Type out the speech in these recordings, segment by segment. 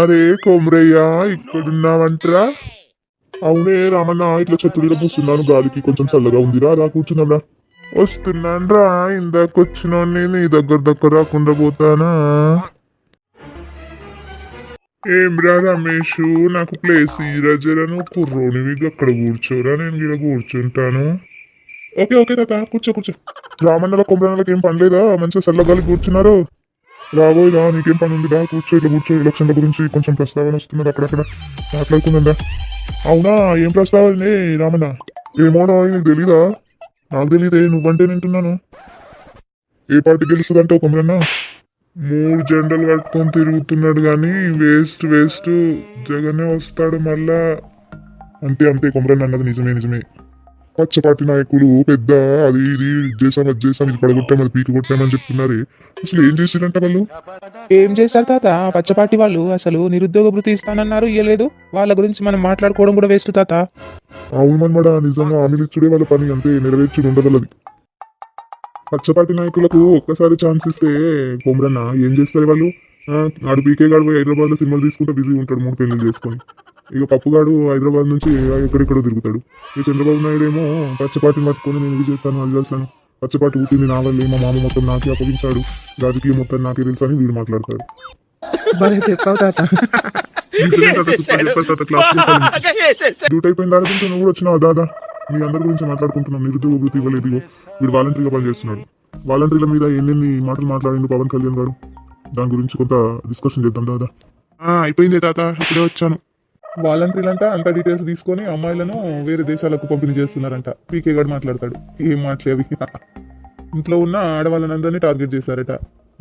అరే కొమరయ్య ఇక్కడున్నావంటరా? అవునే రామన్న ఇట్లా చెట్టులో కూర్చున్నాను గాలికి కొంచెం చల్లగా ఉందిరా రా కూర్చున్నారా. వస్తున్నాను రా ఇందాకొచ్చిన నీ దగ్గర దగ్గర రాకుండా పోతానా? ఏం రా రమేష్ నాకు ప్లేస్ ఈ కుర్రోని కుర్రోనివి అక్కడ కూర్చోరా నేను ఇక్కడ కూర్చుంటాను. ఓకే ఓకే తాత కూర్చో కూర్చో. రామన్నల కొమరన్నలకి ఏం పని లేదా? మంచిగా చల్లగాలి కూర్చున్నారు. రాబోయ్ రా నీకేం పని ఉందిరా కూర్చో ఇట్లా కూర్చో ఎలక్షన్ల గురించి కొంచెం ప్రస్తావన వస్తున్నది అక్కడక్కడ. మాట్లాడుకుందా అవునా ఏం ప్రస్తావన? రామన్న ఏమోనా నీకు తెలీదా? నాకు తెలియదే నువ్వంటే వింటున్నాను ఏ పార్టీ గెలుస్తుందంటే ఒక కొమరన్న మూడు జెండలు కట్టుకొని తిరుగుతున్నాడు కానీ వేస్ట్ వేస్ట్ జగనే వస్తాడు మళ్ళా. అంతే అంతే కొమరన్న అన్నది నిజమే నిజమే. పచ్చపాటి నాయకులు పెద్ద అది ఇది చేసాం అది చేసాం ఇది పడగొట్టాం అది పీకి కొట్టామని చెప్తున్నారే. అసలు ఏం చేసిరంట వాళ్ళు? ఏం చేశారు తాత? పచ్చపాటి వాళ్ళు అసలు నిరుద్యోగ భృతి ఇస్తానన్నారు ఇయ్యలేదు. వాళ్ళ గురించి మనం మాట్లాడుకోవడం కూడా వేస్ట్ తాత. అవును మనమడ నిజంగా హామీలు ఇచ్చుడే వాళ్ళ పని అంతే నెరవేర్చుడు ఉండగలది పచ్చపాటి నాయకులకు ఒక్కసారి ఛాన్స్ ఇస్తే కొమరన్న ఏం చేస్తారు వాళ్ళు? ఆడు పీకే గాడు పోయి హైదరాబాద్లో సినిమాలు తీసుకుంటే బిజీ ఉంటాడు మూడు పెళ్ళి చేసుకొని. ఇక పప్పుగాడు హైదరాబాద్ నుంచి ఎక్కడెక్కడో తిరుగుతాడు. ఈ చంద్రబాబు నాయుడు ఏమో పచ్చపాటిని పట్టుకొని నేను ఇది చేశాను అది చేశాను పచ్చపాటి పుట్టింది నా వల్లే మా మామ మొత్తం నాకే అప్పగించాడు. రాజకీయం మొత్తం నాకే తెలుసు అని వీడు మాట్లాడతాడు. డ్యూటీ అయిపోయిన దాని గురించి నువ్వు కూడా వచ్చినావు దాదా? మీ అందరి గురించి మాట్లాడుకుంటున్నాం నిరుద్యోగ వృత్తి ఇవ్వలేదు వీడు వాలంటీర్గా పనిచేస్తున్నాడు. వాలంటీర్ల మీద ఎన్నెన్ని మాటలు మాట్లాడిండు పవన్ కళ్యాణ్ గారు? దాని గురించి కొంత డిస్కషన్ చేద్దాం దాదా. అయిపోయింది తాత ఇప్పుడే వచ్చాను. వాలంటీర్లు అంట అంత డీటెయిల్స్ తీసుకొని అమ్మాయిలను వేరే దేశాలకు పంపిణీ చేస్తున్నారంట. పీకే గారు మాట్లాడతాడు. ఏం మాట్లావి ఇంట్లో ఉన్న ఆడవాళ్ళని అందరినీ టార్గెట్ చేశారట.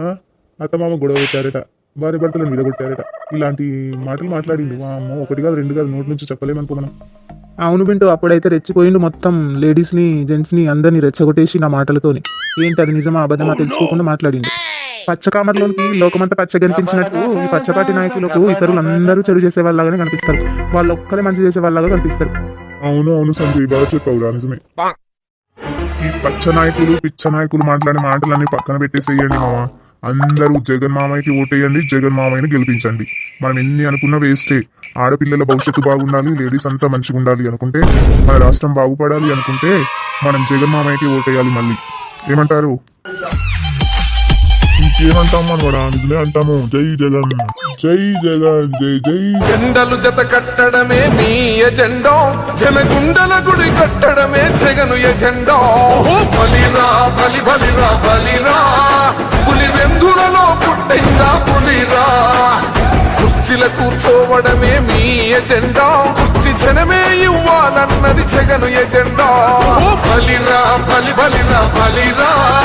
ఆ? అత్తమామ గొడవ పెట్టారట. భార్య భర్తలను విడగొట్టారట. ఇలాంటి మాటలు మాట్లాడిండు. మా అమ్మ ఒకటి కాదు రెండు కాదు నోటి నుంచి చెప్పలేమనుకో మనం. అవును బింటూ అప్పుడైతే రెచ్చిపోయిండు మొత్తం లేడీస్ని జెంట్స్ని అందరిని రెచ్చగొట్టేసి నా మాటలతోని. ఏంటి అది నిజమా అబద్ధమా తెలుసుకోకుండా మాట్లాడిండు. పచ్చ కామర్లోనికి లోకమంతా పచ్చ కనిపించినట్టు ఈ పచ్చపాటి నాయకులకు ఇతరులందరూ చెడు చేసే వాళ్ళగానే కనిపిస్తారు. వాళ్ళు ఒక్కరే మంచి చేసే వాళ్ళగా కనిపిస్తారు. అవును అవును సంజయ్ బాగా చెప్పావు నిజమే. ఈ పచ్చ నాయకులు పిచ్చ నాయకులు మాట్లాడే మాటలన్నీ పక్కన పెట్టేసేయండి మామ అందరూ జగన్ మామయ్యకి ఓటేయండి జగన్ మామయ్యని గెలిపించండి. మనం ఎన్ని అనుకున్నా వేస్టే. ఆడపిల్లల భవిష్యత్తు బాగుండాలి లేడీస్ అంతా మంచిగా ఉండాలి అనుకుంటే మన రాష్ట్రం బాగుపడాలి అనుకుంటే మనం జగన్ మామయ్యకి ఓటేయాలి మళ్ళీ. ఏమంటారు? ఇంకేమంటాం మనవాడా నిజమే అంటాము. జై జగన్. జై జగన్ జై జై. జెండలు జత కట్టడమే మీ ఎజెండో. జనగుండల గుడి కట్టడమే జగను ఎజెండో. బలిరా బలి బలిరా బలిరా. పులి వెందులలో పుట్టిందా పులిరా. కుర్చీల కూర్చోవడమే మీ ఎజెండా. కుర్చీ జనమే ఇవ్వాలన్నది జగను ఎజెండా. బలిరా బలి బలిరా బలిరా.